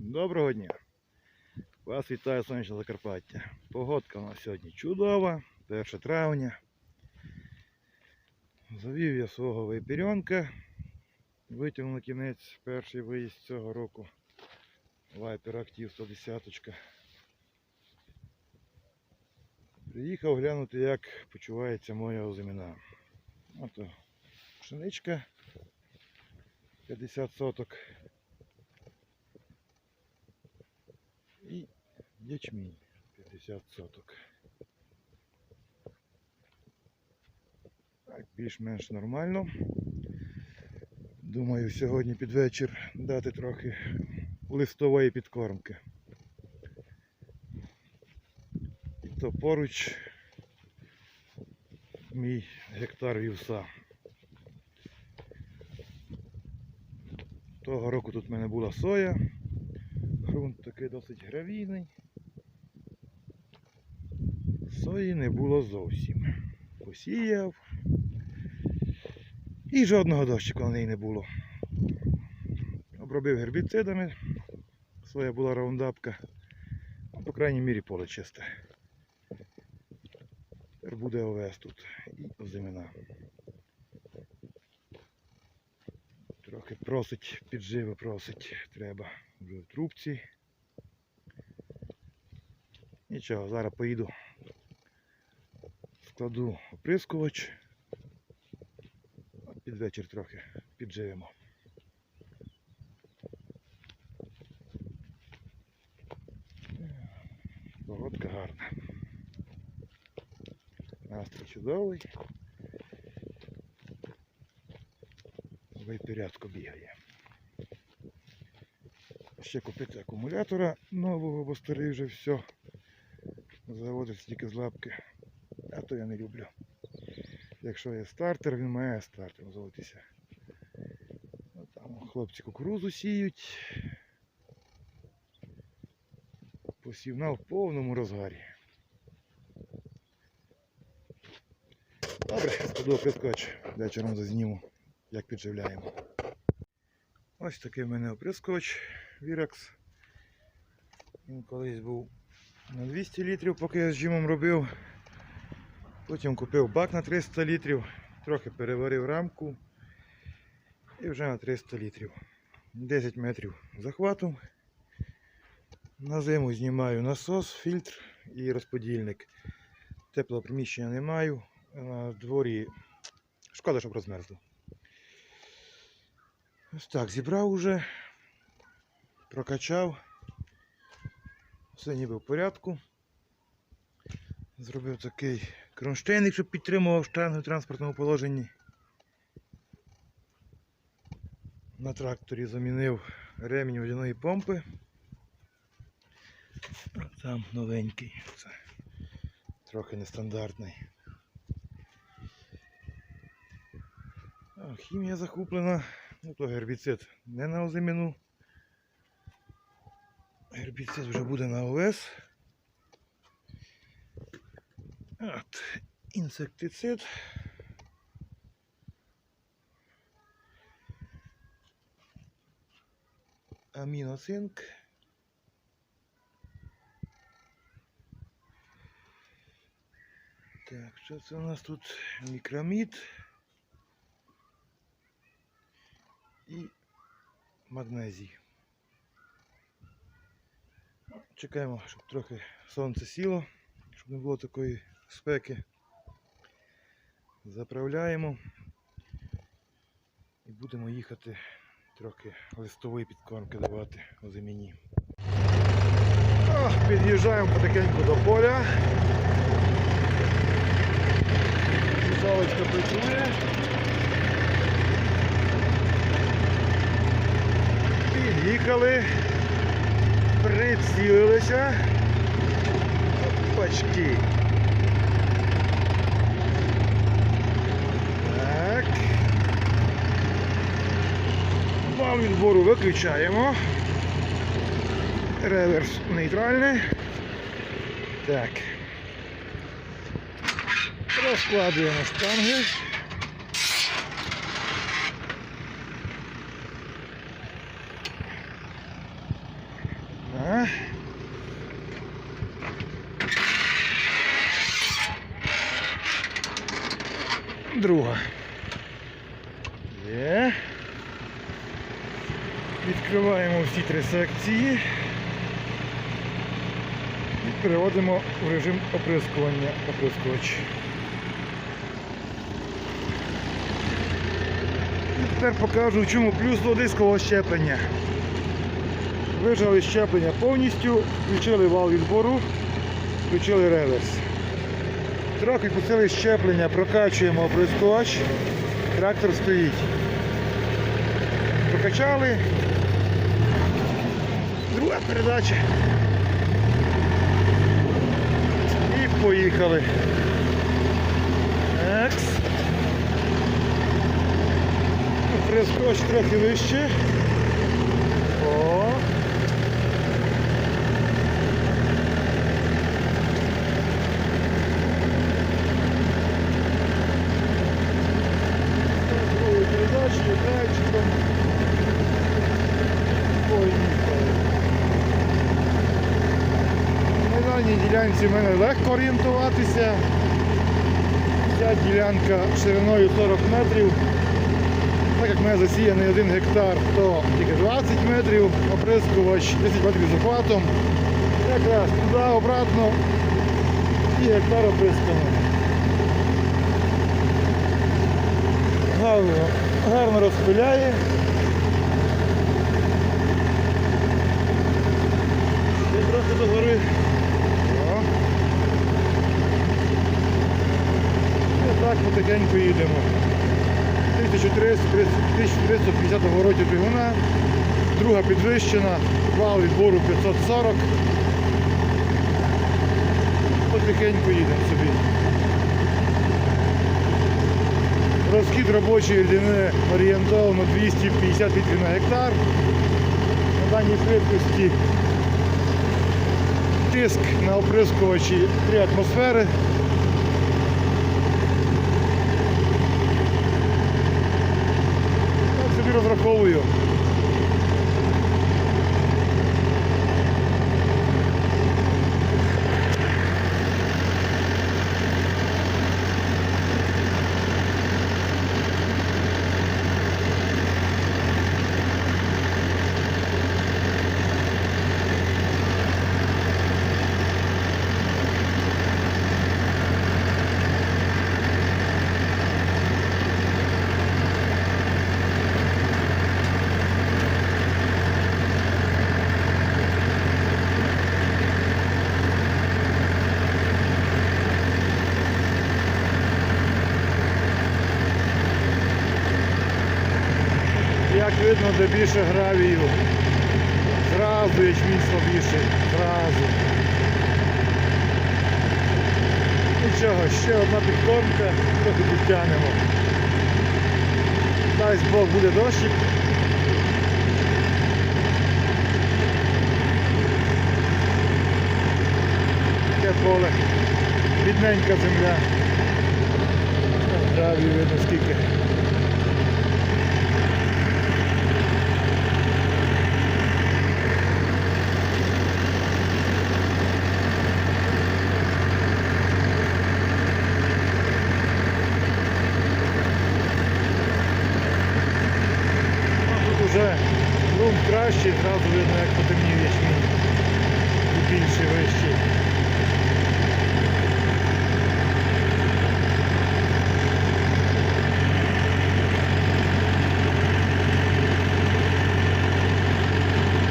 Доброго дня! Вас вітає сонячне Закарпаття. Погодка у нас сьогодні чудова, 1 травня. Завів я свого вайперенка. Витягнув на кінець перший виїзд цього року. Вайпер Актив 110. Приїхав глянути, як почувається моя озимина. Ото пшеничка 50 соток. І ячмінь 50 соток. Так, більш-менш нормально. Думаю, сьогодні під вечір дати трохи листової підкормки. І то поруч мій гектар вівса. Того року тут в мене була соя. Грунт такий досить гравійний. Сої не було зовсім. Посіяв. І жодного дощику на неї не було. Обробив гербіцидами. Соя була раундапка. Ну, по крайній мірі поле чисте. Тепер буде овес тут і озимина. Трохи просить, підживи просить, треба вже в трубці. Нічого, зараз поїду, складу оприскувач, під вечір трохи підживемо. Погодка гарна. Настрій чудовий. Вайперятко бігає. Ще купити акумулятора нового, бо старий вже все. Заводиться тільки з лапки. То я не люблю. Якщо є стартер, він має стартер заводитися. От Там хлопці кукурузу сіють. Посівна в повному розгарі. Добре, буду оприскувач. Вечором зазніму, як підживляємо. Ось такий в мене оприскувач Virax. Він колись був на 200 літрів, поки я з Джимом робив. Потім купив бак на 300 літрів, трохи переварив рамку і вже на 300 літрів. 10 метрів захвату. На зиму знімаю насос, фільтр і розподільник. Теплого приміщення не маю. Дворі шкода, щоб розмерзло. Ось так, зібрав уже, прокачав. Все ніби в порядку. Зробив такий кронштейник, щоб підтримував штангу в транспортному положенні. На тракторі замінив ремінь водяної помпи. Там новенький. Це трохи нестандартний. Хімія захоплена. Ну то гербіцид не на озимину. Гербіцид вже буде на ОС. От, інсектицид. Аміноцинк. Так, що це у нас тут? Мікромід. І магнезій. Чекаємо, щоб трохи сонце сіло, щоб не було такої спеки. Заправляємо і будемо їхати трохи листової підкормки давати озиміні. О, Під'їжджаємо потихеньку до поля. Солочка працює. Під'їхали. Прицілилися. Опачки. Так. Вал відбору виключаємо. Реверс нейтральний. Так. Розкладуємо штанги. Друга. Є. Відкриваємо всі три секції і переводимо в режим оприскування оприскувач. І Тепер покажу, в чому плюс до дискового щеплення. Вижали щеплення повністю, включили вал відбору, включили реверс. Трохи пустили щеплення, прокачуємо оприскувач, трактор стоїть. Прокачали. Друга передача. І поїхали. Екс. Прискоч трохи вище. Ділянці мене легко орієнтуватися. Ця ділянка шириною 40 метрів. Так як в мене засіяний 1 гектар, то тільки 20 метрів, оприскувач 10 метрів захватом. Якраз туди, обратно і гектар оприскано. Гарно, гарно розпиляє. І трохи догори. О. Потихеньку їдемо. 1350 оборотів двигуна, друга підвищена, вал відбору 540. Потихеньку їдемо собі. Розхід робочої рідини орієнтовно 250 літрів на гектар. На даній швидкості тиск на оприскувачі 3 атмосфери. Так собі розраховую. Як видно, де більше гравію. Зразу ячмінь слабіший. Зразу. Нічого, ще одна підкормка, трохи підтягнемо. Дай Бог буде дощик. Таке поле. Бідненька земля. Гравію видно скільки. А тут уже кращий, зразу видно, як потемнів ячмінь. І більший, вищий.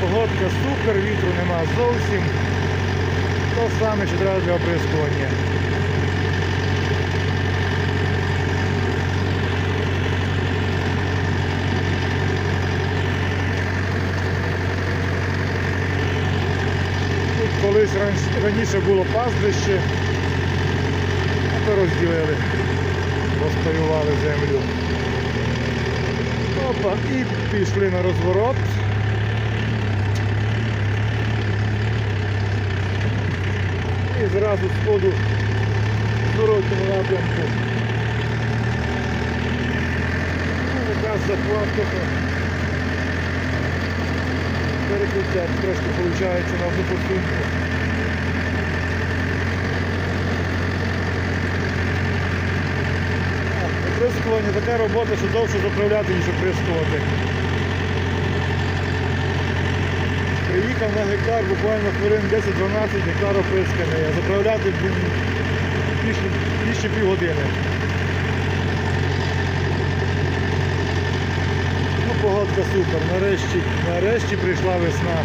Погодка супер, вітру нема зовсім. То саме, що треба для оприскування. Тут колись раніше було пастбище, а то розділили, розпаювали землю. Опа, і пішли на розворот. І зразу з ходу зворотнього напрямку. Ну, Якраз захват. Перекриття трошки виходить на одну посунку. Оприскування така робота, що довше заправляти, ніж оприскувати. Приїхав на гектар буквально хвилин 10-12 гектар оприсканий, заправляти більше, більше півгодини. Ну, погодка супер, нарешті, нарешті прийшла весна.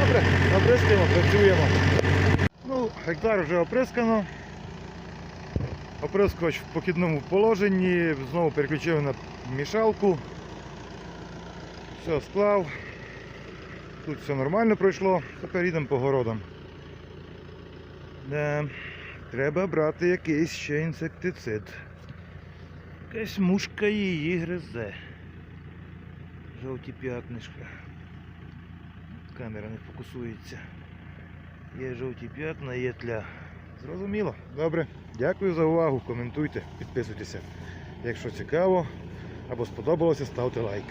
Добре, оприскуємо, працюємо. Ну, гектар вже оприскано. Оприскувач в покидному положенні, знову переключив на мішалку. Все, склав. Тут все нормально пройшло, тепер їдемо по городам. Да, треба брати якийсь ще інсектицид. Якась мушка її гризе. Жовті п'ятнишка. Камера не фокусується. Є жовті п'ятна, є тля. Зрозуміло. Добре. Дякую за увагу. Коментуйте, підписуйтеся. Якщо цікаво або сподобалося, ставте лайк.